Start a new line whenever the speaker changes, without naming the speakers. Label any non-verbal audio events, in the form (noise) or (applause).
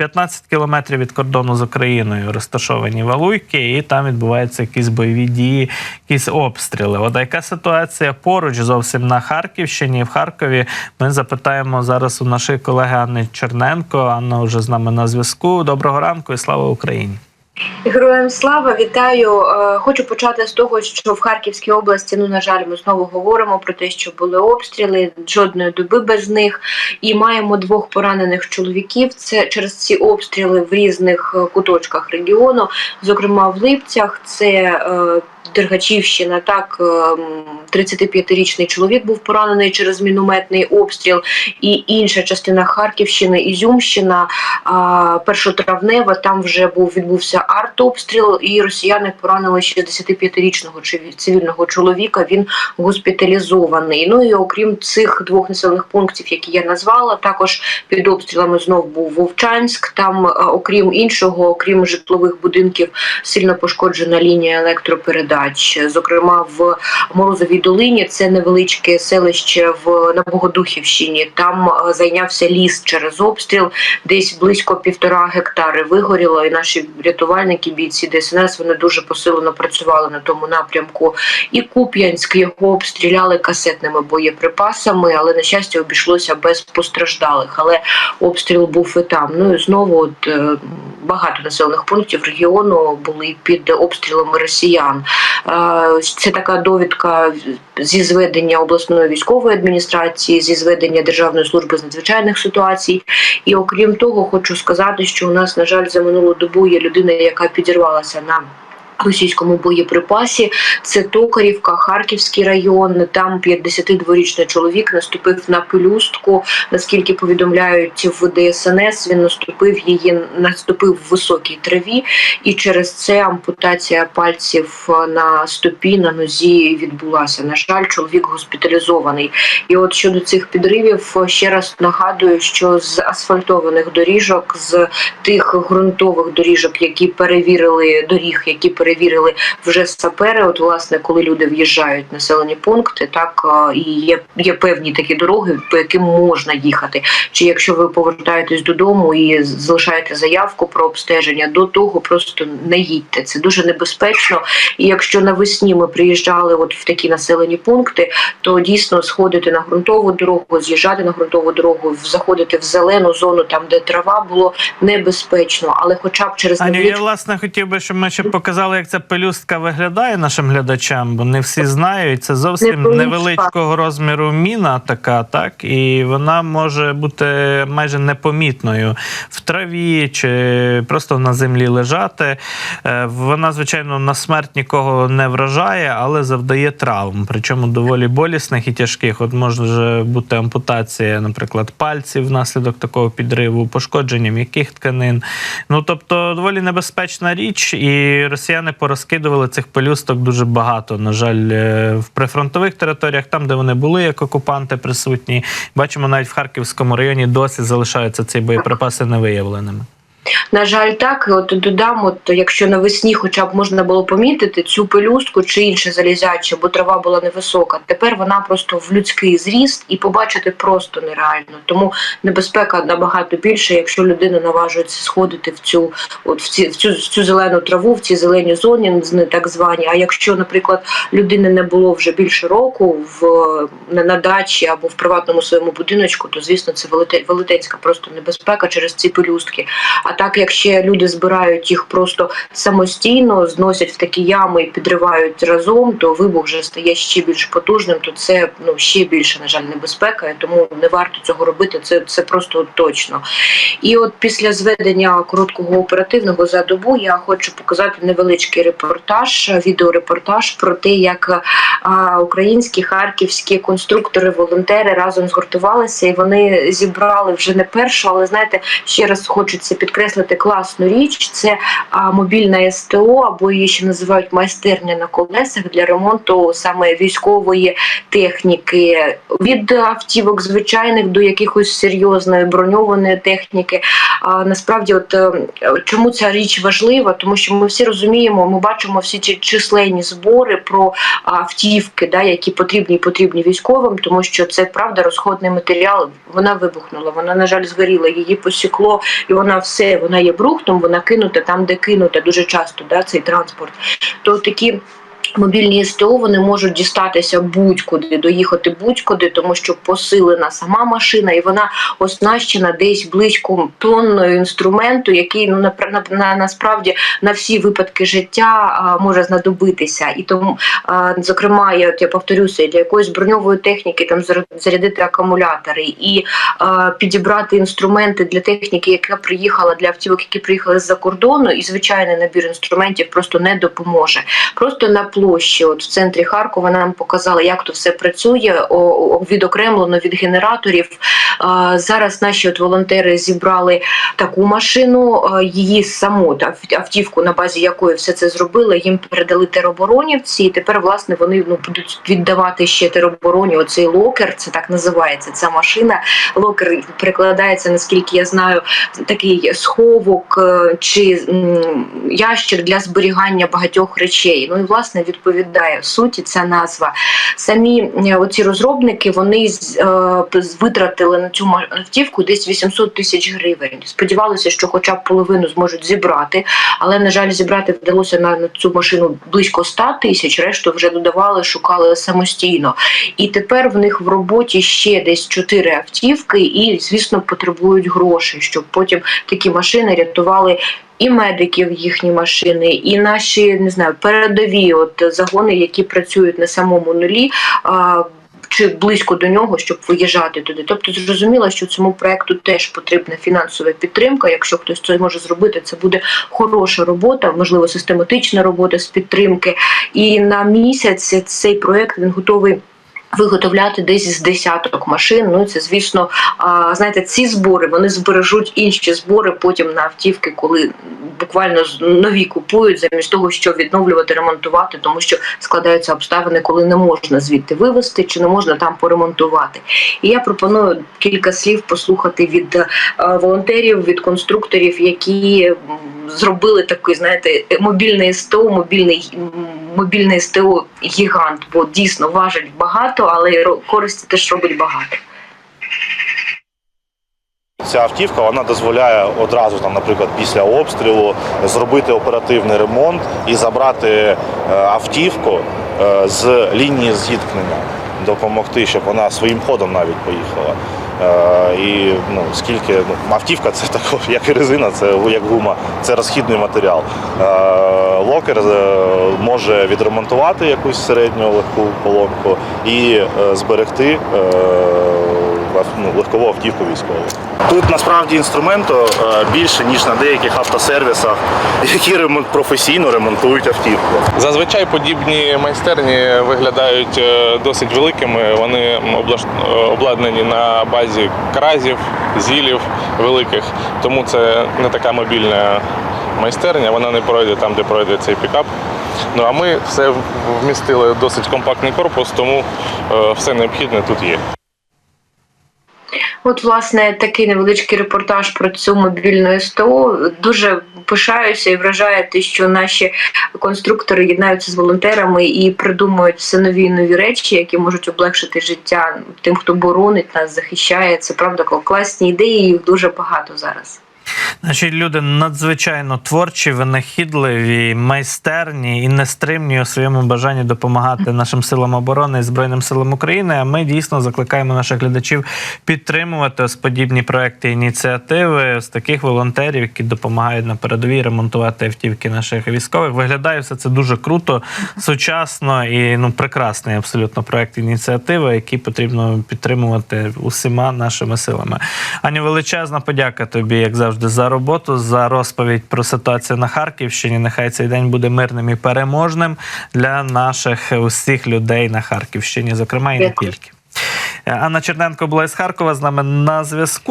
15 кілометрів від кордону з Україною розташовані валуйки, і там відбуваються якісь бойові дії, якісь обстріли. От яка ситуація поруч зовсім на Харківщині в Харкові? Ми запитаємо зараз у нашої колеги Анни Черненко. Анна вже з нами на зв'язку. Доброго ранку і слава Україні.
Героям слава вітаю. Е, Хочу почати з того, що в Харківській області, ну на жаль, ми знову говоримо про те, що були обстріли, жодної доби без них, і маємо двох поранених чоловіків. Це через ці обстріли в різних е, куточках регіону, зокрема в Липцях. Це е, Дергачівщина, так е, м, 35-річний чоловік був поранений через мінометний обстріл, і інша частина Харківщини, Ізюмщина, першотравнева. Там вже був відбувся артобстріл, і росіяни поранили 65-річного чи- цивільного чоловіка. Він госпіталізований. Ну і окрім цих двох населених пунктів, які я назвала, також під обстрілами знов був Вовчанськ. Там, е, окрім іншого, окрім житлових будинків, сильно пошкоджена лінія електропередач. Зокрема, в Морозовій долині це невеличке селище в на Богодухівщині. Там е, зайнявся ліс через обстріл, десь близько півтора гектари вигоріло. І наші рятувальники, бійці ДСНС, вони дуже посилено працювали на тому напрямку. І Куп'янськ його обстріляли касетними боєприпасами, але на щастя обійшлося без постраждалих. Але обстріл був і там. Ну і знову от, е, багато населених пунктів регіону були під обстрілами росіян. Е, Це така довідка зі зведення обласної військової адміністрації, зі зведення Державної служби з надзвичайних ситуацій. І окрім того, хочу сказати, що у нас, на жаль, за минулу добу є людина, яка підірвалася на російському боєприпасі. Це Токарівка, Харківський район. Там 52-річний чоловік наступив на пелюстку. Наскільки повідомляють в ДСНС, він наступив її, наступив в високій траві, і через це ампутація пальців на стопі на нозі відбулася. На жаль, чоловік госпіталізований. І от щодо цих підривів, ще раз нагадую, що з асфальтованих доріжок, з тих ґрунтових доріжок, які перевірили доріг, які перевірили вже сапери. От власне, коли люди в'їжджають в населені пункти, так е, і є, є певні такі дороги, по яким можна їхати. Чи якщо ви повертаєтесь додому і залишаєте заявку про обстеження, до того просто не їдьте. Це дуже небезпечно. І якщо навесні ми приїжджали от в такі населені пункти, то дійсно сходити на ґрунтову дорогу, з'їжджати на ґрунтову дорогу, заходити в зелену зону, там де трава було небезпечно, але хоча б через
Аню, я власне хотів би, щоб ми ще показали, як ця пелюстка виглядає нашим глядачам, бо не всі знають. Це зовсім
Невеличка.
невеличкого розміру міна, така, так, і вона може бути майже непомітною в траві чи просто на землі лежати. Е, Вона, звичайно, на смерть нікого не вражає, але завдає травм, причому доволі болісних і тяжких. От може бути ампутація, наприклад, пальців внаслідок такого підриву, пошкодження м'яких тканин. Ну тобто, доволі небезпечна річ, і росіяни порозкидували цих пелюсток дуже багато. На жаль, е, в прифронтових територіях, там, де вони були як окупанти присутні, бачимо, навіть в Харківському районі досі залишаються ці боєприпаси невиявленими.
На жаль, так от додам, от якщо навесні, хоча б можна було помітити цю пелюстку чи інше залізяче, бо трава була невисока. Тепер вона просто в людський зріст і побачити просто нереально. Тому небезпека набагато більше, якщо людина наважується сходити в цю, от в ці в цю, в цю зелену траву, в ці зелені зоні, так звані. А якщо, наприклад, людини не було вже більше року в на, на дачі або в приватному своєму будиночку, то звісно це велетенська просто небезпека через ці пелюстки. А так, якщо люди збирають їх просто самостійно, зносять в такі ями і підривають разом, то вибух вже стає ще більш потужним. То це ну ще більше, на жаль, небезпека, тому не варто цього робити. Це, це просто точно. І от після зведення короткого оперативного за добу я хочу показати невеличкий репортаж, відеорепортаж про те, як українські харківські конструктори, волонтери разом згуртувалися, і вони зібрали вже не першу, але знаєте, ще раз хочеться підкреслити класну річ. Це мобільна СТО, або її ще називають майстерня на колесах для ремонту саме військової техніки, від автівок звичайних до якихось серйозної броньованої техніки. А насправді, от е, чому ця річ важлива? Тому що ми всі розуміємо, ми бачимо всі ці численні збори про автівки, да, які потрібні і потрібні військовим, тому що це правда розходний матеріал. Вона вибухнула, вона на жаль згоріла, її посікло, і вона все вона є брухтом, вона кинута там, де кинута дуже часто да, цей транспорт. То такі. Мобільні СТО вони можуть дістатися будь-куди, доїхати будь-куди, тому що посилена сама машина, і вона оснащена десь близько тонною інструменту, який ну на, на, на насправді на всі випадки життя а, може знадобитися. І тому, а, зокрема, я, от я повторюся, для якоїсь броньової техніки там зарядити акумулятори і а, підібрати інструменти для техніки, яка приїхала для автівок, які приїхали з-за кордону, і звичайний набір інструментів просто не допоможе. Просто на площі, от в центрі Харкова, нам показали, як то все працює, відокремлено від генераторів. Зараз наші от волонтери зібрали таку машину, її саму автівку, на базі якої все це зробили. Їм передали тероборонівці, і тепер власне вони ну будуть віддавати ще теробороні. Оцей локер, це так називається. Ця машина. Локер перекладається, наскільки я знаю, такий сховок е, чи ящик для зберігання багатьох речей. Ну і власне відповідає суті ця назва. Самі е, оці розробники вони е, витратили на цю автівку десь 800 тисяч гривень. Сподівалися, що хоча б половину зможуть зібрати, але на жаль, зібрати вдалося на цю машину близько 100 тисяч. Решту вже додавали, шукали самостійно. І тепер в них в роботі ще десь 4 автівки, і звісно потребують грошей, щоб потім такі машини рятували. І медиків їхні машини, і наші не знаю передові от загони, які працюють на самому нулі. А, чи близько до нього, щоб виїжджати туди. Тобто зрозуміло, що цьому проекту теж потрібна фінансова підтримка. Якщо хтось це може зробити, це буде хороша робота, можливо, систематична робота з підтримки. І на місяць цей проект він готовий. Виготовляти десь з десяток машин. Ну це звісно, знаєте, ці збори вони збережуть інші збори потім на автівки, коли буквально нові купують, замість того, щоб відновлювати, ремонтувати, тому що складаються обставини, коли не можна звідти вивезти чи не можна там поремонтувати. І я пропоную кілька слів послухати від е, волонтерів, від конструкторів, які зробили такий, знаєте, мобільний СТО, мобільний мобільний СТО гігант, бо дійсно важить багато, але користі теж робить багато.
Ця автівка вона дозволяє одразу, там, наприклад, після обстрілу зробити оперативний ремонт і забрати е, автівку е, з лінії зіткнення, допомогти, щоб вона своїм ходом навіть поїхала. Е, І ну, скільки ну, автівка це також, (laughs) як і резина, це як гума, це розхідний матеріал. Е, Локер е, може відремонтувати якусь середню легку колонку і зберегти ну, легкову автівку військову. Тут насправді інструменту е, більше ніж на деяких автосервісах, (laughs) які ремонт професійно ремонтують автівку.
Зазвичай подібні майстерні виглядають е, досить великими. Вони е, обладнані на базі кразів, зілів великих, тому це не така мобільна майстерня, вона не пройде там, де пройде цей пікап. Ну а ми все вмістили досить компактний корпус, тому все необхідне тут є.
От, власне, такий невеличкий репортаж про цю мобільну СТО. Дуже пишаюся і вражає те, що наші конструктори єднаються з волонтерами і придумують все нові нові речі, які можуть облегшити життя тим, хто боронить нас, захищає. Це правда класні ідеї. Їх дуже багато зараз.
Наші люди надзвичайно творчі, винахідливі, майстерні і нестримні у своєму бажанні допомагати нашим силам оборони і Збройним силам України. А ми дійсно закликаємо наших глядачів підтримувати ось подібні проекти ініціативи з таких волонтерів, які допомагають на передовій ремонтувати автівки наших військових. Виглядає все це дуже круто, сучасно і ну прекрасний абсолютно проект ініціативи, який потрібно підтримувати усіма нашими силами. Аню, величезна подяка тобі, як завжди, за роботу, за розповідь про ситуацію на Харківщині. Нехай цей день буде мирним і переможним для наших усіх людей на Харківщині, зокрема і не тільки. Анна Черненко була із Харкова з нами на зв'язку.